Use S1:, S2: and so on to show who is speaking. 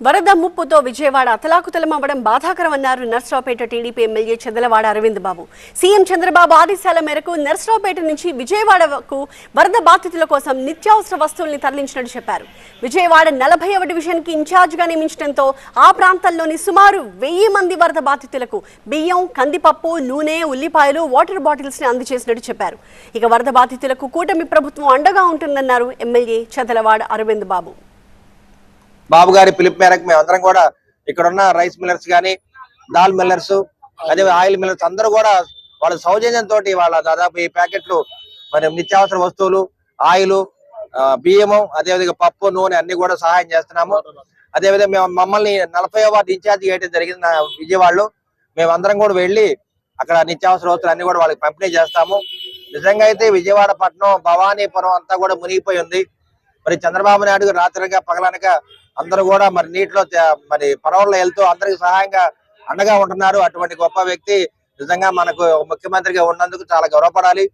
S1: వరద ముప్పుతో విజయవాడ అతలాకుతలమవ్వడం బాధాకరమన్నారు Narasaraopet TDP MLA Chedalavada Aravind Babu CM Chandrababu ఆదేశాల మేరకు నర్సరావుపేట నుంచి విజయవాడకు వరద బాధితుల కోసం నిత్యావసర వస్తువుల్ని తరలించినట్టు చెప్పారు. విజయవాడ నలభైవ డివిజన్కి ఇన్ఛార్జ్గా నియమించడంతో ఆ ప్రాంతంలోని సుమారు వెయ్యి మంది వరద బాధితులకు బియ్యం కందిపప్పు నూనె ఉల్లిపాయలు వాటర్ బాటిల్స్ని అందజేసినట్టు చెప్పారు. ఇక వరద బాధితులకు కూటమి ప్రభుత్వం అండగా ఉంటుందన్నారు ఎమ్మెల్యే చెదలవాడ అరవింద్ బాబు
S2: బాబు గారి పిలుపు మేరకు మేమందరం కూడా ఇక్కడ ఉన్న రైస్ మిల్లర్స్ కానీ దాల్ మిల్లర్స్ అదే ఆయిల్ మిల్లర్స్ అందరూ కూడా వాళ్ళ సౌజన్యంతో వాళ్ళ దాదాపు ఈ ప్యాకెట్లు మరి నిత్యావసర వస్తువులు ఆయిల్ బియ్యము అదేవిధంగా పప్పు నూనె అన్ని కూడా సహాయం చేస్తున్నాము. అదేవిధంగా మేము మమ్మల్ని నలభై వార్డు ఇన్ఛార్జ్ చేయడం జరిగింది నా విజయవాడలో. మేమందరం కూడా వెళ్ళి అక్కడ నిత్యావసర వస్తువులు అన్ని కూడా వాళ్ళకి పంపిణీ చేస్తాము. నిజంగా అయితే విజయవాడ పట్టణం భవానీపురం అంతా కూడా మునిగిపోయి ఉంది. మరి చంద్రబాబు నాయుడు రాత్రిగా పగలనక అందరూ కూడా మరి నీటిలో తే- మరి పడవల్లో వెళ్తూ అందరికి సహాయంగా అండగా ఉంటున్నారు. అటువంటి గొప్ప వ్యక్తి నిజంగా మనకు ముఖ్యమంత్రిగా ఉన్నందుకు చాలా గౌరవపడాలి.